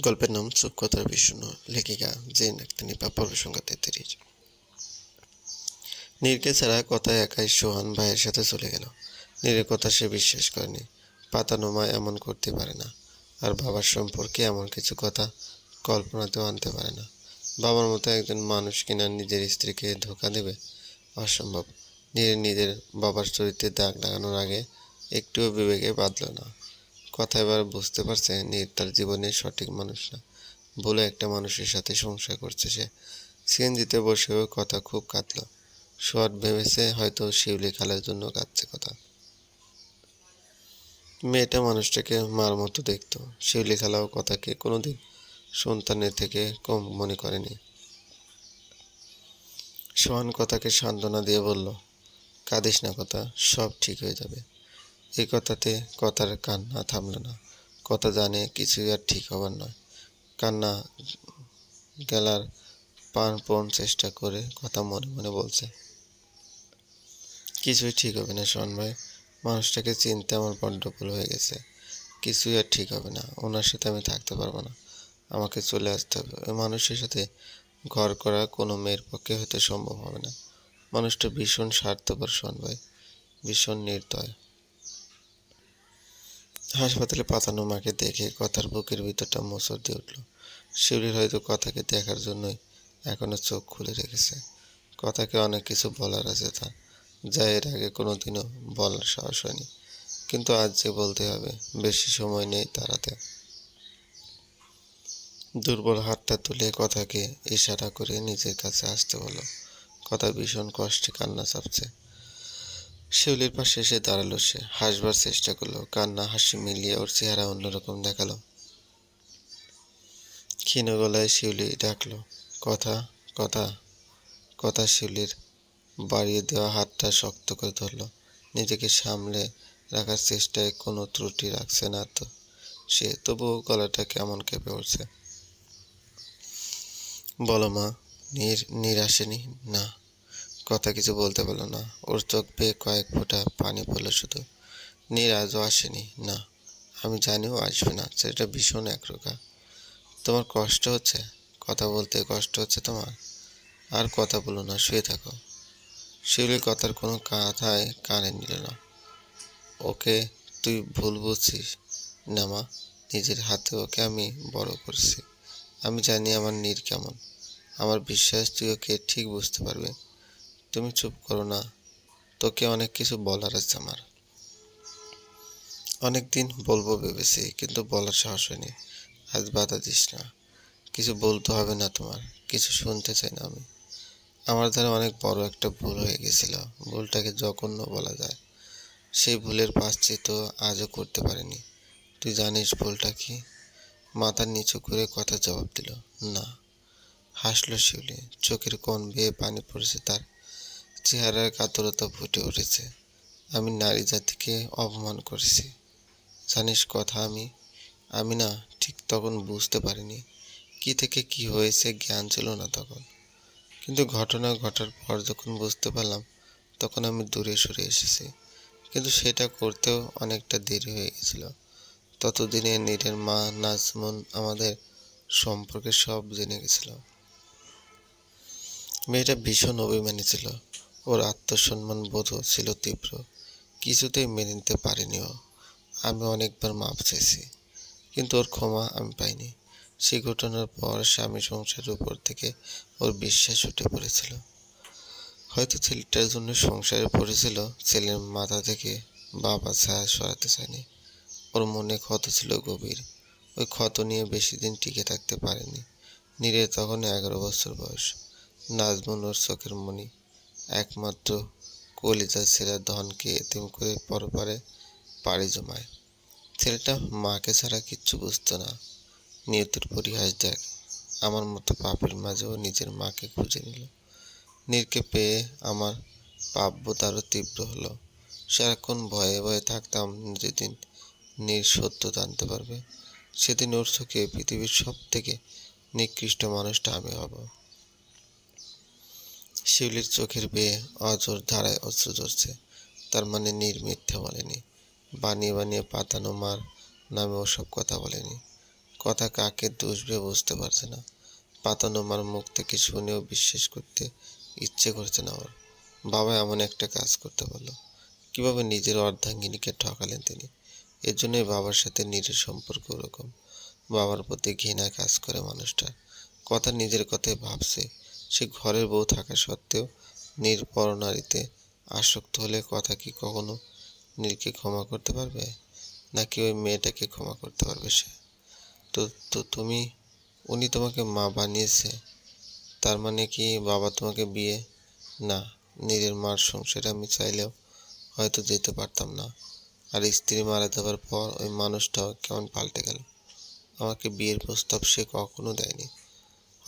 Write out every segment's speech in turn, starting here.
গল্পের নাম চুপকতার বিষ্ণু লেখিকা জেন আক্তানিপা পর্ব সংখ্যা তেত্রিশ। নীরকে ছাড়া কথা একাই সোহান ভাইয়ের সাথে চলে গেল। নীরের কথা সে বিশ্বাস করেনি। পাতানোমা এমন করতে পারে না। আর বাবার সম্পর্কে এমন কিছু কথা কল্পনাতেও আনতে পারে না। বাবার মতো একজন মানুষ কিনা নিজের স্ত্রীকে ধোকা দেবে অসম্ভব। নীর নিজের বাবার চরিত্রে দাগ লাগানোর আগে একটুও বিবেকে বাঁধল না। কথা এবার বুঝতে পারছে নীর তার জীবনের সঠিক মানুষ না বলে একটা মানুষের সাথে সংসার করছে সে। সিএনজিতে বসেও কথা খুব কাঁদল। শর্ট ভেবেছে হয়তো শিউলি খালার জন্য কাঁদছে কথা। মেয়েটা মানুষটাকে মার মতো দেখতো। শিউলি খালাও কথাকে কোনোদিন সন্তানের থেকে কম মনে করেনি। সোহান কথাকে সান্ত্বনা দিয়ে বলল, কাঁদিস না কথা, সব ঠিক হয়ে যাবে। এই কথাতে কথার কান্না থামল না। কথা জানে কিছুই আর ঠিক হবার নয়। কান্না গেলার প্রাণপণ চেষ্টা করে কথা মনে মনে বলছে। কিছুই ঠিক হবে না, শোন ভাই। মানুষটাকে চিনতে আমার ভুল হয়ে গেছে। কিছুই আর ঠিক হবে না। ওনার সাথে আমি থাকতে পারব না। আমাকে চলে আসতে হবে। ওই মানুষের সাথে ঘর করা কোনো মেয়ের পক্ষে হয়তো সম্ভব হবে না। মানুষটা ভীষণ স্বার্থপর, শোন ভাই। ভীষণ নির্দয়। হাসপাতালে পাতানো মাকে দেখে কথার বুকের ভিতরটা মোচড় দিয়ে উঠল। শিউলির হয়তো কথাকে দেখার জন্যই এখনও চোখ খুলে রেখেছে। কথাকে অনেক কিছু বলার আছে তার যা এর আগে কোনোদিনও বলার সাহস হয়নি। কিন্তু আজ যে বলতে হবে, বেশি সময় নেই তার হাতে দুর্বল হাতটা তুলে কথাকে ইশারা করে নিজের কাছে আসতে বলল। কথা ভীষণ কষ্টে কান্না চাপছে। শিউলির পাশে এসে দাঁড়াল সে। হাসবার চেষ্টা করল। কান্না, হাসি মিলিয়ে ওর চেহারা অন্যরকম দেখাল। ক্ষীণ গলায় শিউলি ডাকলো, কথা কথা কথা, শিউলির বাড়িয়ে দেওয়া হাতটা শক্ত করে ধরলো। নিজেকে সামলে রাখার চেষ্টায় কোনো ত্রুটি রাখছে না তো সে। তবুও গলাটা কেমন কেঁপে উঠছে। বলো মা, নির, নীর আসেনি? না। কথা কিছু বলতে পারল না। ওর চোখ বেয়ে কয়েক ফোঁটা পানি পড়ল শুধু। নীর আজও আসেনি। না, আমি জানিও আসবে না। সেটা ভীষণ একরোকা তোমার কষ্ট হচ্ছে? কথা বলতে কষ্ট হচ্ছে তোমার? আর কথা বলো না, শুয়ে থাকো। শিউলির কথার কোনো কথায় কানে নিল না। ওকে তুই ভুল বুঝছিস না মা। নিজের হাতে ওকে আমি বড় করছি। আমি জানি আমার নীর কেমন। আমার বিশ্বাস তুই ওকে ঠিক বুঝতে পারবে। তুমি চুপ করো না। তোকে অনেক কিছু বলার আছে আমার। অনেক দিন বলব ভেবেছি, কিন্তু বলার সাহস হয়নি। আজ বাধা দিস না। কিছু বলতে হবে না তোমার। কিছু শুনতে চাই না আমি। আমার দ্বারা অনেক বড় একটা ভুল হয়ে গেছিল। ভুলটাকে জঘন্য বলা যায়। সেই ভুলের পাশে তো আজও করতে পারিনি। তুই জানিস ভুলটা কি? মাথার নিচু করে কথা জবাব দিল, না। হাসলো শিউলি। চোখের কোন বেয়ে পানি পড়েছে তার। চেহারার কাতরতা ফুটে উঠেছে। আমি নারী জাতিকে অপমান করেছি। জানিস কথা আমি? আমি না ঠিক তখন বুঝতে পারিনি কি থেকে কি হয়েছে, জ্ঞান ছিল না তখন। কিন্তু ঘটনা ঘটার পর যখন বুঝতে পারলাম, তখন আমি দূরে সরে এসেছি। কিন্তু সেটা করতেও অনেকটা দেরি হয়ে গেছিল। ততদিনে নীরের মা নাজমুন আমাদের সম্পর্কে সব জেনে গেছিল। মেয়েটা ভীষণ অভিমানী ছিল। ওর আত্মসম্মান বোধ ছিল তীব্র। কিছুতেই মেনে নিতে পারিনি ও আমি অনেকবার মাপ চাইছি, কিন্তু ওর ক্ষমা আমি পাইনি। সেই ঘটনার পর স্বামী সংসারের উপর থেকে ওর বিশ্বাস উঠে পড়েছিল। হয়তো ছেলেটার জন্য সংসারে পড়েছিল, ছেলের মাথা থেকে বাবা ছায়া সরাতে চায়নি। ওর মনে ক্ষত ছিল গভীর। ওই ক্ষত নিয়ে বেশি দিন টিকে থাকতে পারেনি। নীরে তখন এগারো বছর বয়স। নাজমুন ওর চোখের মণি। একমাত্র কলিজা ছেলের ধনকে এতিম করে পরপারে পাড়ি জমায়। ছেলেটা মাকে ছাড়া কিচ্ছু বুঝতো না। নিয়তির পরিহাস দেখ, আমার মতো পাপের মাঝেও নিজের মাকে খুঁজে নিল। নীরকে পেয়ে আমার পাপবোধ আরও তীব্র হলো। সারাক্ষণ ভয়ে ভয়ে থাকতাম যেদিন নীর সত্য জানতে পারবে, সেদিন ওর চোখে পৃথিবীর সব থেকে নিকৃষ্ট মানুষটা আমি হব। শিউলির চোখের বেয়ে অজোর ধারায় অস্ত্র ঝরছে। তার মানে নীর মিথ্যা বলেনি। বানিয়ে বানিয়ে পাতানো মার নামে ওসব কথা বলেনি। কথা কাকে দুষবে বুঝতে পারছে না। পাতানো মার মুখ থেকে শুনেও বিশ্বাস করতে ইচ্ছে করছে না ওর। বাবা এমন একটা কাজ করতে পারল। কীভাবে নিজের অর্ধাঙ্গিনীকে ঠকালেন তিনি? এর জন্যই বাবার সাথে নীরের সম্পর্ক ওরকম। বাবার প্রতি ঘৃণা কাজ করে মানুষটা। কথা নিজের কথাই ভাবছে। সে ঘরের বউ থাকা সত্ত্বেও নীর পরনারীতে আসক্ত হলে কথা কি কখনো নীরকে ক্ষমা করতে পারবে? নাকি ওই মেয়েটাকে ক্ষমা করতে পারবে সে? তো তো তুমি, উনি তোমাকে মা বানিয়েছে। তার মানে কি বাবা তোমাকে বিয়ে? না, নিজের মার সংসারে আমি চাইলেও হয়তো যেতে পারতাম না। আর স্ত্রী মারা যাবার পর ওই মানুষটাও কেমন পাল্টে গেল? আমাকে বিয়ের প্রস্তাব সে কখনো দেয়নি।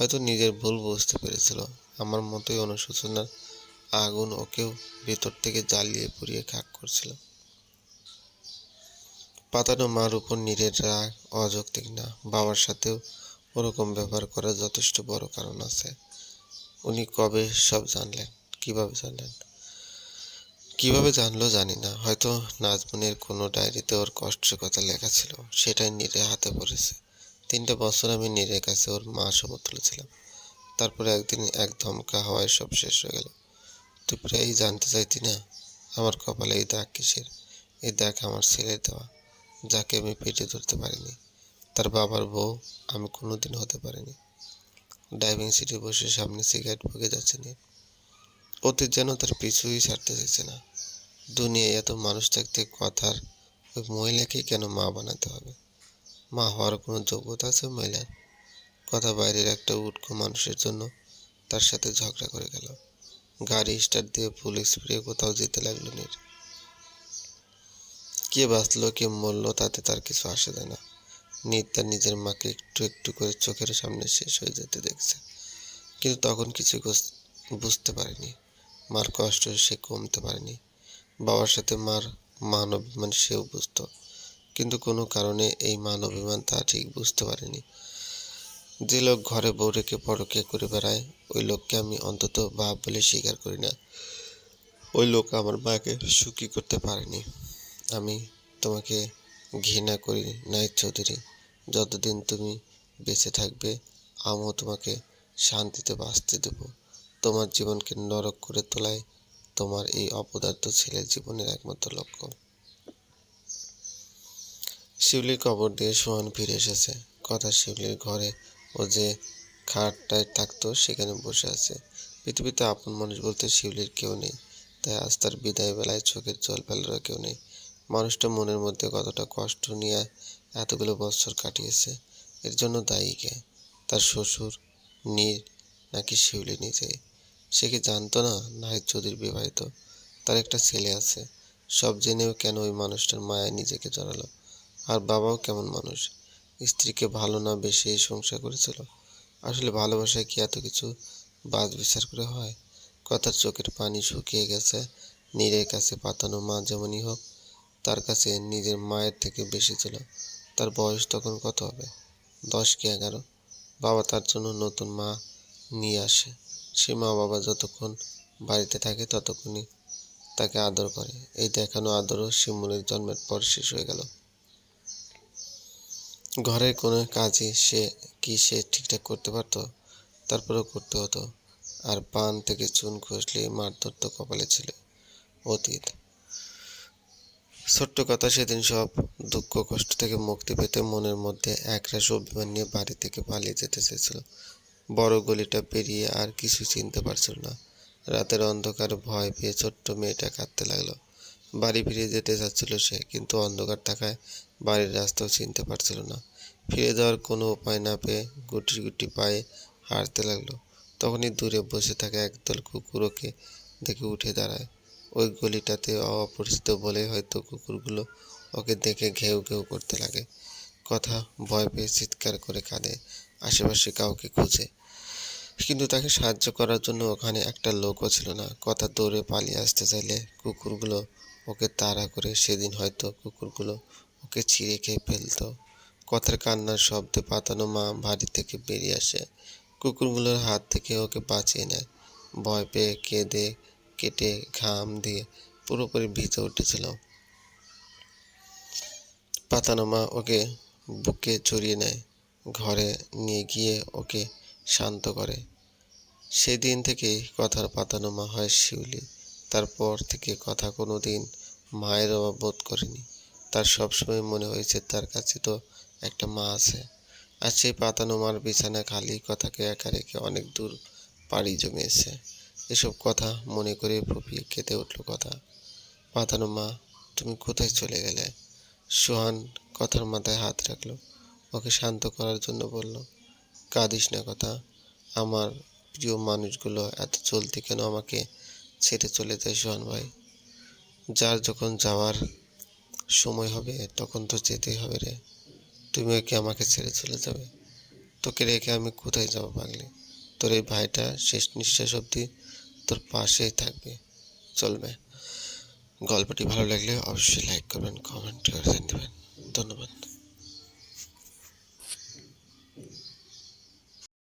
হয়তো নিজের ভুল বুঝতে পেরেছিল। আমার মতোই অনুশোচনার আগুন ওকেও ভেতর থেকে জ্বালিয়ে পুড়িয়ে খাক করছিল। পাতানো মার উপর নীরের রাগ অযৌক্তিক না, বাবার সাথেও ওরকম ব্যবহার করার যথেষ্ট বড় কারণ আছে। উনি কবে সব জানলেন? কীভাবে জানলেন? কীভাবে জানলো জানি না। হয়তো নাজমুনের কোনো ডায়েরিতে ওর কষ্টের কথা লেখা ছিল, সেটাই নীরে হাতে পড়েছে। তিনটা বছর আমি নীরের কাছে ওর মা সমতুল্য ছিলাম। তারপরে একদিন এক ধমকা হওয়ায় সব শেষ হয়ে গেল। তুই প্রায়ই জানতে চাইতি না আমার কপালে এই দাগ কিসের? এই দাগ আমার ছেলের দেওয়া, যাকে আমি পেটে ধরতে পারিনি। তার বাবার বউ আমি কোনোদিন হতে পারিনি। ড্রাইভিং সিটে বসে সামনে সিগারেট ভুগে যাচ্ছে নীর। অতীত যেন তার পিছুই ছাড়তে চাইছে না। দুনিয়ায় এত মানুষ থাকতে কথার ওই মহিলাকে কেন মা বানাতে হবে? মা হওয়ার কোনো যোগ্যতা আছে মহিলার? কথা বাইরের একটা উটকো মানুষের জন্য তার সাথে ঝগড়া করে গেল। গাড়ি স্টার্ট দিয়ে ফুল স্প্রে কোথাও যেতে লাগল নীর। কে বাঁচলো, কে মরলো তাতে তার কিছু আসে যায় না। নীর তার নিজের মাকে একটু একটু করে চোখের সামনে শেষ হয়ে যেতে দেখছে। কিন্তু তখন কিছু বুঝতে পারেনি। মার কষ্ট সে কমতে পারেনি। বাবার সাথে মার মান অভিমান সেও বুঝতো কিন্তু কোনো কারণে এই মান অভিমান তা ঠিক বুঝতে পারেনি। যে লোক ঘরে বউ রেখে পরকে করে বেড়ায়, ওই লোককে আমি অন্তত বাপ বলে স্বীকার করি না। ওই লোক আমার মাকে সুখী করতে পারেনি। আমি তোমাকে ঘৃণা করি নাই চৌধুরী, যতদিন তুমি বেঁচে থাকবে, আমিও তোমাকে শান্তিতে বাঁচতে দেব। তোমার জীবনকে নরক করে তোলায় তোমার এই অপদার্থ ছেলের জীবনের একমাত্র লক্ষ্য। শিউলির কবর দিয়ে সোহান ফিরে এসেছে। কথা শিউলির ঘরে ও যে খাটটায় থাকতো, সেখানে বসে আছে। পৃথিবীতে আপন মানুষ বলতে শিউলির কেউ নেই, তাই আজ তার বিদায় বেলায় চোখের জল ফেলারও কেউ নেই। মানুষটা মনের মধ্যে কতটা কষ্ট নিয়ে এতগুলো বছর কাটিয়েছে, এর জন্য দায়ী কে? তার শ্বশুর, নীর, নাকি শিউলি নিজে? সে কি জানতো না নাহিদ চৌধুরী বিবাহিত? তার একটা ছেলে আছে, সব জেনেও কেন ওই মানুষটার মায়া নিজেকে জড়ালো? আর বাবাও কেমন মানুষ? স্ত্রীকে ভালো না বেশি সংসার করেছিল। আসলে ভালোবাসায় কি এত কিছু বাদ বিচার করে হয়? কথার চোখের পানি শুকিয়ে গেছে। নীরের কাছে পাতানো মা যেমনই হোক, তার কাছে নিজের মায়ের থেকে বেশি ছিল। তার বয়স তখন কত হবে? দশ কি এগারো? বাবা তার জন্য নতুন মা নিয়ে আসে। সে মা বাবা যতক্ষণ বাড়িতে থাকে ততক্ষণই তাকে আদর করে। এই দেখানো আদরও শিমুলের জন্মের পর শেষ হয়ে গেল। ঘরের কোনো কাজই সে কি সে ঠিকঠাক করতে পারতো? তারপরেও করতে হতো। আর পান থেকে চুন খসলে মারধর তো কপালে ছিল। অতীত। ছোট্ট কথা, সেদিন সব দুঃখ কষ্ট থেকে মুক্তি পেতে মনের মধ্যে একরাশ অভিমান নিয়ে বাড়ি থেকে পালিয়ে যেতে চেয়েছিল। বড় গলিটা পেরিয়ে আর কিছু চিনতে পারছিল না। রাতের অন্ধকার ভয় পেয়ে ছোট্ট মেয়েটা কাঁদতে লাগল। বাড়ি ফিরে যেতে চাচ্ছিল সে, কিন্তু অন্ধকার থাকায় বাড়ির রাস্তাও চিনতে পারছিল না। ফিরে যাওয়ার কোনো উপায় না পেয়ে গুটি গুটি পায়ে হাঁটতে লাগল। তখনই দূরে বসে থাকা একদল কুকুর ওকে দেখে উঠে দাঁড়ায়। ওই গলিটাতে অপরিচিত বলে হয়তো কুকুরগুলো ওকে দেখে ঘেউ ঘেউ করতে লাগে। কথা ভয় পেয়ে চিৎকার করে কাঁদে, আশেপাশে কাউকে খুঁজে। কিন্তু তাকে সাহায্য করার জন্য ওখানে একটা লোকও ছিল না। কথা দৌড়ে পালিয়ে আসতে চাইলে কুকুরগুলো ওকে তাড়া করে সেদিন হয়তো কুকুরগুলো ওকে ছিঁড়ে খেয়ে ফেলতো। কথার কান্নার শব্দে পাতানো মা বাড়ি থেকে বেরিয়ে আসে। কুকুরগুলোর হাত থেকে ওকে বাঁচিয়ে নেয়। ভয় পেয়ে কেঁদে কেটে ঘাম দিয়ে পুরোপুরি ভিজে উঠেছিল। পাতানো মা ওকে বুকে জড়িয়ে নেয়। ঘরে নিয়ে গিয়ে ওকে শান্ত করে। সেদিন থেকেই কথার পাতানো মা হয় শিউলি। তারপর থেকে কথা কোনো দিন মায়ের অভাব বোধ করেনি। তার সবসময় মনে হয়েছে তার কাছে তো একটা মা আছে। আর সেই পাতানো মার বিছানা খালি কথাকে একা রেখে অনেক দূর পাড়ি জমিয়েছে। এসব কথা মনে করে ফুপিয়ে কেঁদে উঠল কথা। পাতানো মা, তুমি কোথায় চলে গেলে? সোহান কথার মাথায় হাত রাখল। ওকে শান্ত করার জন্য বলল, কাঁদিস না কথা। আমার প্রিয় মানুষগুলো এত জলদি কেন আমাকে ছেড়ে চলে যায় সোহান ভাই? যার যখন যাওয়ার সময় হবে, তখন তো যেতেই হবে রে। তুমি কি আমাকে ছেড়ে চলে যাবে? তোকে রেখে আমি কোথায় যাব পাগলি? তোর এই ভাইটা শেষ নিঃশ্বাস অবধি তোর পাশেই থাকবে। চলবে গল্পটি ভালো লাগলে অবশ্যই লাইক করবেন কমেন্ট করে দেবেন। ধন্যবাদ।